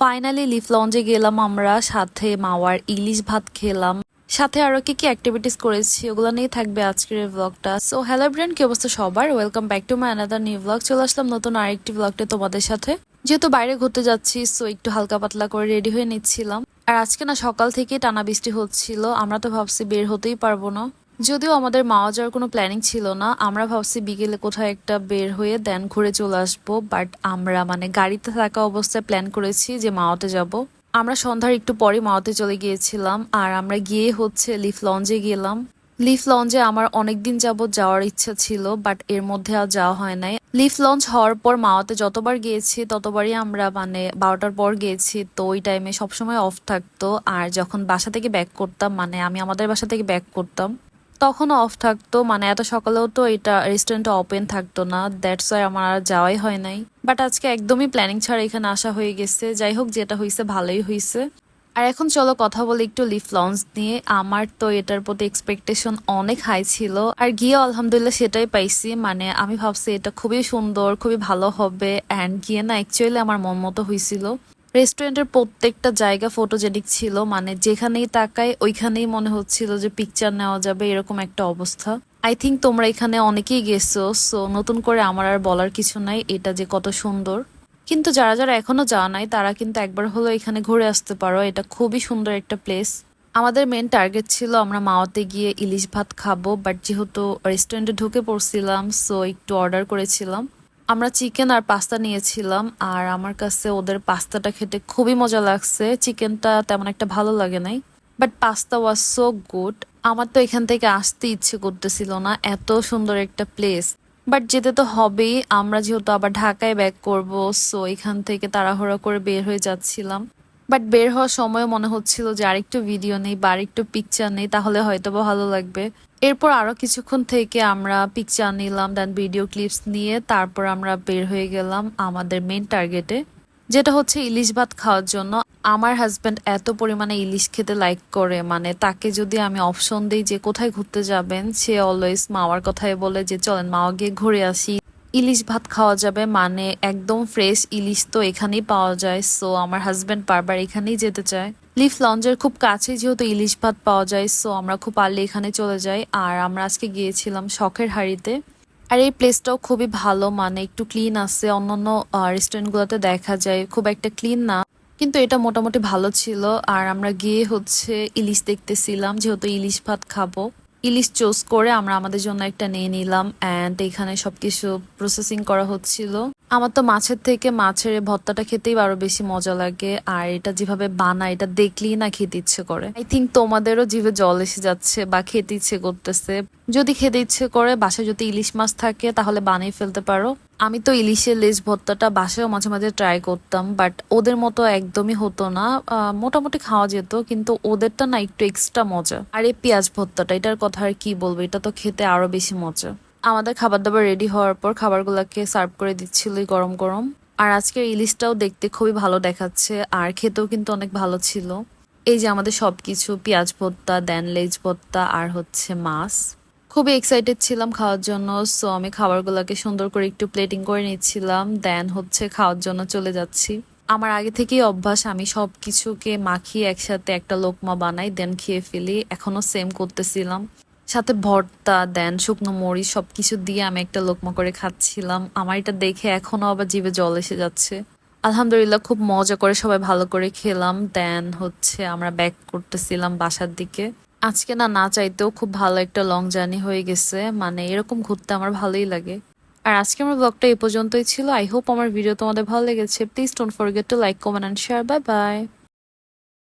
Finally leaf লঞ্চে গেলাম আমরা, সাথে মাওয়ার ইলিশ ভাত খেলাম। সাথে আরও কি কি অ্যাক্টিভিটিস করেছি, ওগুলো নিয়ে থাকবে আজকের ব্লগটা সো হ্যালো ব্রেন কি অবস্থা সবার? Welcome back to my another new blog চলে আসলাম নতুন আরেকটি ব্লগটা তোমাদের সাথে। যেহেতু বাইরে ঘুরতে যাচ্ছি সো একটু হালকা পাতলা করে রেডি হয়ে নিচ্ছিলাম। আর আজকে না সকাল থেকে টানা বৃষ্টি হচ্ছিল, আমরা তো ভাবছি বের হতেই পারব না। যদিও আমাদের মাওয়া যাওয়ার কোনো প্ল্যানিং ছিল না, আমরা ভাবছি বিকেলে কোথাও একটা বের হয়ে দেন ঘুরে চলে আসব বাট আমরা মানে গাড়িতে থাকা অবস্থায় প্ল্যান করেছি যে মাওয়াতে যাব। আমরা সন্ধ্যার একটু পরে মাওয়াতে চলে গিয়েছিলাম, আর আমরা গিয়ে হচ্ছে লিফ লঞ্চে গেলাম। লিফ লঞ্চে আমার অনেক দিন যাবত যাওয়ার ইচ্ছা ছিল বাট এর মধ্যে আর যাওয়া হয় নাই। লিফ লঞ্চ হওয়ার পর মাওয়াতে যতবার গিয়েছি, ততবারই আমরা মানে বারোটার পর গিয়েছি, তো ওই টাইমে সবসময় অফ থাকতো, আর যখন বাসা থেকে ব্যাক করতাম মানে আমি আমাদের বাসা থেকে ব্যাক করতাম তখনও অফ থাকতো। মানে এত সকালেও তো এটা রেস্টুরেন্টটা ওপেন থাকতো না। দ্যাটস ওয়াই আমার আর যাওয়াই হয় নাই। বাট আজকে একদমই প্ল্যানিং ছাড়া এখানে আসা হয়ে গেছে। যাই হোক, যেটা হয়েছে ভালোই হয়েছে আর এখন চলো কথা বলি একটু লিফ লঞ্চ নিয়ে। আমার তো এটার প্রতি এক্সপেকটেশন অনেক হাই ছিল। আর গিয়ে আলহামদুলিল্লাহ সেটাই পাইছি। মানে আমি ভাবছি এটা খুবই সুন্দর, খুবই ভালো হবে। অ্যান্ড গিয়ে না অ্যাকচুয়ালি আমার মন মতো হয়েছিল রেস্টুরেন্টের প্রত্যেকটা জায়গা ফটোজেনিক ছিল মানে যেখানেই তাকাই ওইখানেই মনে হচ্ছিল যে পিকচার নেওয়া যাবে, এরকম একটা অবস্থা। আই থিঙ্ক তোমরা এখানে অনেকেই গেছো সো নতুন করে আমার আর বলার কিছু নাই, এটা যে কত সুন্দর। কিন্তু যারা যারা এখনও যাওয়া নাই, তারা কিন্তু একবার হলো এখানে ঘুরে আসতে পারো, এটা খুবই সুন্দর একটা প্লেস আমাদের মেন টার্গেট ছিল আমরা মাওয়াতে গিয়ে ইলিশ ভাত খাব বাট যেহেতু রেস্টুরেন্টে ঢুকে পড়ছিলাম সো একটু অর্ডার করেছিলাম। আমরা চিকেন আর পাস্তা নিয়েছিলাম, আর আমার কাছে ওদের পাস্তাটা খেতে খুবই মজা লাগছে। চিকেনটা তেমন একটা ভালো লাগে নাই but pasta was so good আমার তো এখান থেকে আসতে ইচ্ছে করতেছিল না, এত সুন্দর একটা প্লেস বাট যেতে তো হবেই, আমরা যেহেতু আবার ঢাকায় ব্যাক করব সো এখান থেকে তাড়াহুড়া করে বের হয়ে যাচ্ছিলাম। বাট বের হওয়ার সময় মনে হচ্ছিল যে আরেকটু ভিডিও নেই বা আরেকটু পিকচার নেই, তাহলে হয়তো বা ভালো লাগবে। এরপর আরও কিছুক্ষণ থেকে আমরা পিকচার নিলাম দেন ভিডিও ক্লিপস নিয়ে তারপর আমরা বের হয়ে গেলাম আমাদের মেন টার্গেটে যেটা হচ্ছে ইলিশ ভাত খাওয়ার জন্য। আমার হাজব্যান্ড এত পরিমাণে ইলিশ খেতে লাইক করে মানে তাকে যদি আমি অপশন দিই যে কোথায় ঘুরতে যাবেন, সে অলওয়েজ মাওয়ার কথাই বলে যে, চলেন মাওয়া গিয়ে ঘুরে আসি। ইলিশ ভাত খাওয়া যাবে মানে একদম ফ্রেশ ইলিশ তো এখানেই পাওয়া যায়। সো আমার হাজব্যান্ড বারবার এখানেই যেতে চায়। লিফ লঞ্চের খুব কাছে যেহেতু ইলিশ ভাত পাওয়া যায় সো আমরা খুব আর্লি এখানে চলে যাই। আর আমরা আজকে গিয়েছিলাম শখের হাড়িতে। আর এই প্লেসটাও খুবই ভালো মানে একটু ক্লিন আছে। অন্যান্য রেস্টুরেন্টগুলোতে দেখা যায়, খুব একটা ক্লিন না। কিন্তু এটা মোটামুটি ভালো ছিল। আর আমরা গিয়ে হচ্ছে ইলিশ দেখতেছিলাম, যেহেতু ইলিশ ভাত খাব। ইলিশ চুজ করে আমরা আমাদের জন্য একটা নিয়ে নিলাম অ্যান্ড এখানে সবকিছু প্রসেসিং করা হচ্ছিল। আমার তো মাছের থেকে মাছের ভর্তাটা খেতেই আরও বেশি মজা লাগে, আর এটা যেভাবে বানায়, এটা দেখলেই না খেতে ইচ্ছে করে। আই থিঙ্ক তোমাদেরও জিভে জল এসে যাচ্ছে বা খেতে ইচ্ছে করতেছে। যদি খেতে ইচ্ছে করে, বাসায় যদি ইলিশ মাছ থাকে, তাহলে বানিয়ে ফেলতে পারো। আমি তো ইলিশের লেজ ভর্তাটা বাসায়ও মাঝে মাঝে ট্রাই করতাম বাট ওদের মতো একদমই হতো না। মোটামুটি খাওয়া যেত, কিন্তু ওদেরটা না একটু এক্সট্রা মজা। আর এই পেঁয়াজ ভর্তাটা, এটার কথা আর কি বলব? এটা তো খেতে আরও বেশি মজা। আমাদের খাবার দাবার রেডি হওয়ার পর খাবারগুলোকে সার্ভ করে দিচ্ছিল গরম গরম। আর আজকের ইলিশটাও দেখতে খুবই ভালো দেখাচ্ছে, আর খেতেও কিন্তু অনেক ভালো ছিল। এই যে আমাদের সবকিছু, পেঁয়াজ ভর্তা দেন লেজ ভর্তা, আর হচ্ছে মাছ। খুবই এক্সাইটেড ছিলাম খাওয়ার জন্য সো আমি খাবারগুলোকে সুন্দর করে একটু প্লেটিং করে নিচ্ছিলাম দেন হচ্ছে খাওয়ার জন্য চলে যাচ্ছি। আমার আগে থেকেই অভ্যাস, আমি সব কিছুকে মাখিয়ে একসাথে একটা লোকমা বানাই দেন খেয়ে ফেলি এখনও সেম করতেছিলাম। সাথে ভর্তা দেন শুকনো মরিচ, সবকিছু দিয়ে আমি একটা লোকমা করে খাচ্ছিলাম। আমার এটা দেখে এখনও আবার জিভে জল এসে যাচ্ছে। আলহামদুলিল্লাহ খুব মজা করে সবাই ভালো করে খেলাম দেন হচ্ছে আমরা ব্যাক করতেছিলাম বাসার দিকে। আজকে না না চাইতেও খুব ভালো একটা লং জার্নি হয়ে গেছে। মানে এরকম ঘুরতে আমার ভালোই লাগে। আর আজকে আমার ব্লগটা এ পর্যন্তই ছিল। আই হোপ আমার ভিডিও তোমাদের ভালো লেগেছে। Please don't forget to like comment and share bye bye